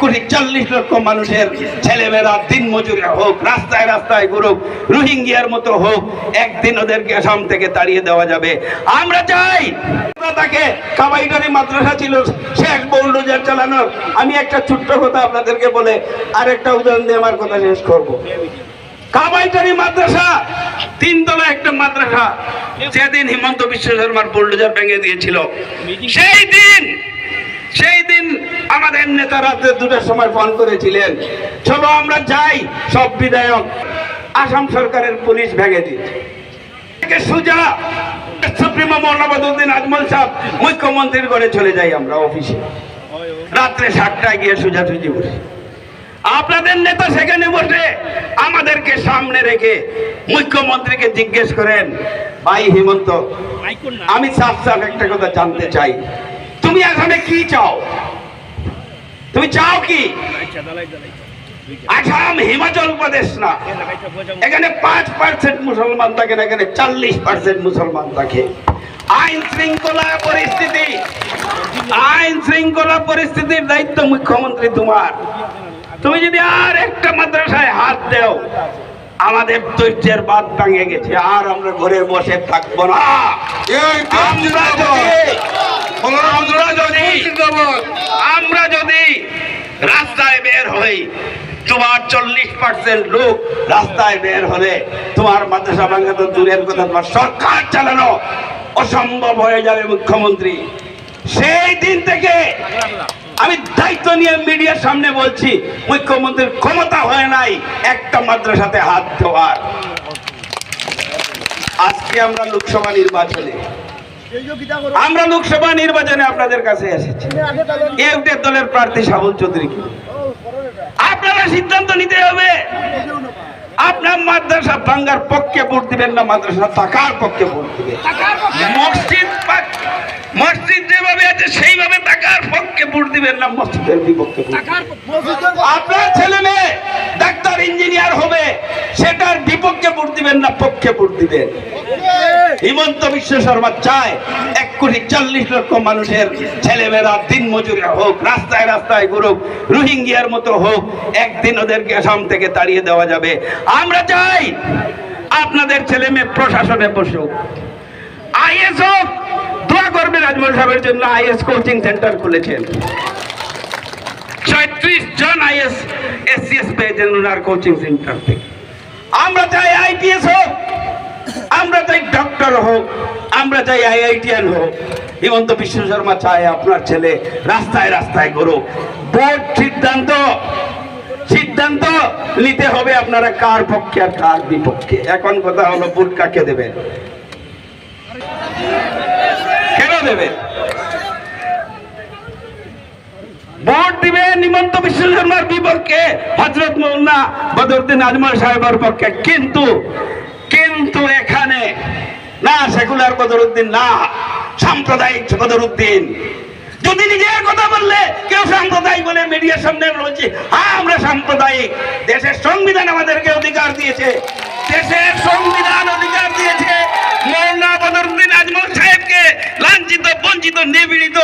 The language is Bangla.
কোটি চল্লিশ লক্ষ মানুষের ছেলেমেয়েরা দিন মজুরি হোক, রাস্তায় রাস্তায় ঘুরুক, রোহিঙ্গিয়ার মতো হোক, একদিন ওদেরকে আসাম থেকে তাড়িয়ে দেওয়া যাবে। আমরা চাই মাদ্রাসা ছিল শেখ আমি একটা ছোট্ট কথা আপনাদেরকে বলে, আরেকটা কথা মাদ্রাসা একটা মাদ্রাসা হিমন্ত বিশ্ব শর্মার বুলডোজার ভেঙে দিয়েছিল, সেই দিন আমাদের নেতা রাত্রে দুটার সময় ফোন করেছিলেন? চলো আমরা যাই সব বিধায়ক। আসাম সরকারের পুলিশ ভেঙে থেকে সুজা সুপ্রিমো আজমল সাহেব মুখ্যমন্ত্রীর ঘরে চলে যাই আমরা অফিসে। রাত্রে সাতটায় গিয়ে সোজাসুজি বসে। আপনাদের নেতা সেখানে বসে আমাদেরকে সামনে রেখে মুখ্যমন্ত্রীকে জিজ্ঞেস করেন ভাই হেমন্ত আমি সাফ সাফ একটা কথা জানতে চাই। তুমি আসামে কি চাও? তুমি চাও কি? আসাম হিমাচল প্রদেশ না। এখানে পাঁচ পার্সেন্ট মুসলমান থাকেন এখানে চল্লিশ পার্সেন্ট মুসলমান থাকে। আইন শৃঙ্খলা পরিস্থিতি। আইন শৃঙ্খলা পরিস্থিতির দায়িত্ব মুখ্যমন্ত্রী তোমার। তুমি যদি আর একটা মাদ্রাসায় হাত দেও আমাদের ধৈর্যের বাদ ভাঙে গেছে। আর আমরা ঘরে বসে থাকব না। আমরা আমরা যদি আমরা যদি রাস্তায় বের হই তোমার চল্লিশ পার্সেন্ট লোক রাস্তায় বের হলে তোমার মাদ্রাসা ভাঙা তো দূরের কথা তোমার সরকার চালানো অসম্ভব হয়ে যাবে মুখ্যমন্ত্রী। সেই দিন থেকে আমি দায়িত্ব নিয়ে মিডিয়ার সামনে বলছি মুখ্যমন্ত্রীর ক্ষমতা হয় নাই একটা মাদ্রাসাতে হাত দেওয়ার। আজকে আমরা লোকসভা নির্বাচনে আমরা লোকসভা নির্বাচনে আপনাদের কাছে এসেছি। এফডের দলের প্রার্থী সাবল চৌধুরী আপনারা সিদ্ধান্ত নিতে হবে। আপনার মাদ্রাসা ভাঙ্গার পক্ষে ভোট দিবেন না মাদ্রাসা থাকার পক্ষে ভোট দিবেন। মসজিদ মসজিদ যেভাবে আছে সেইভাবে থাকার পক্ষে ভোট দিবেন না মসজিদের বিপক্ষে আপনার ছেলে মেয়ে ডাক্তার ইঞ্জিনিয়ার হবে সেটার বিপক্ষে ভোট দিবেন না পক্ষে ভোট দিবেন। হিমন্ত বিশ্ব শর্মা চায় এক কোটি চল্লিশ লক্ষ মানুষের ছেলেমেয়েরা দিন মজুরি হোক, রাস্তায় রাস্তায় ঘুরুক, রোহিঙ্গিয়ার মতো হোক, একদিন ওদেরকে আসাম থেকে তাড়িয়ে দেওয়া যাবে। আমরা চাই আপনাদের ছেলে মেয়ে প্রশাসনে বসুক। আইএস হোক, দোয়া করবেন আজমল সাহেবের জন্য, আইএস কোচিং সেন্টার খুলেছেন। ছয়ত্রিশ জন আইএস এসসিএস পেয়েছেন ওনার কোচিং সেন্টার থেকে। আমরা চাই আইপিএস হোক আমরা চাই ডক্টর হোক, আমরা চাই আইআইটিএন হোক, হিমন্ত বিশ্ব শর্মা চায় আপনার ছেলে রাস্তায় রাস্তায় করুক বোর্ড সিদ্ধান্ত সিদ্ধান্ত নিতে হবে আপনারা কার পক্ষে আর কার বিপক্ষে। এখন কথা হলো ভোট কাকে দেবেন কেন দেবেন ভোট দিবেন হিমন্ত বিশ্ব শর্মার বিপক্ষে হজরত মৌলানা বদরুদ্দিন আজমল সাহেবের পক্ষে। কিন্তু কিন্তু এখানে না সেকুলার বদরুদ্দিন না, সাম্প্রদায়িক বদরুদ্দিন। যদি নিজের কথা বললে, কেউ সাম্প্রদায়িক বলে মিডিয়ার সামনে বলছি হ্যাঁ আমরা সাম্প্রদায়িক। দেশের সংবিধান আমাদেরকে অধিকার দিয়েছে। দেশের সংবিধান অধিকার দিয়েছে। মৌলানা বদরুদ্দিন আজমল সাহেবকে লাঞ্ছিত, বঞ্চিত, নিপীড়িত